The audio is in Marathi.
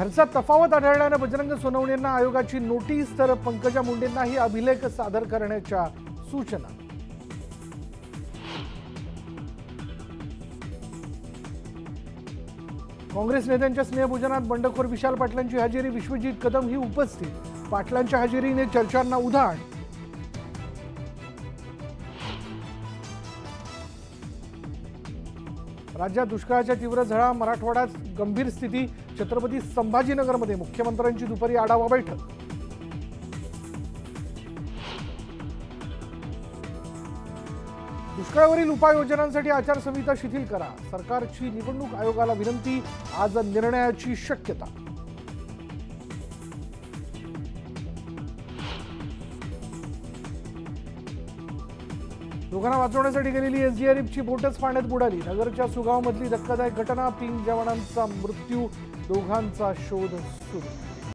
खर्चात तफावत आढळल्यानं बजरंग सोनवणेंना आयोगाची नोटीस तर पंकजा मुंडेंनाही अभिलेख सादर करण्याच्या सूचना. काँग्रेस नेत्यांच्या स्नेहभोजनात बंडखोर विशाल पाटलांची हजेरी विश्वजित कदम ही उपस्थित. पाटलांच्या हजेरीने चर्चांना उधाण. राज्यात दुष्काळाच्या तीव्र झळा मराठवाड्यात गंभीर स्थिती छत्रपती संभाजीनगरमध्ये मुख्यमंत्र्यांची दुपारी आढावा बैठक. दुष्काळावरील उपाययोजनांसाठी आचारसंहिता शिथिल करा. सरकारची निवडणूक आयोगाला विनंती आज निर्णयाची शक्यता. दोघांना वाचवण्यासाठी गेलेली एसडीआरएफची बोटच पाण्यात बुडाली. नगरच्या सुगावमधली धक्कादायक घटना तीन जवानांचा मृत्यू दोघांचा शोध सुरू.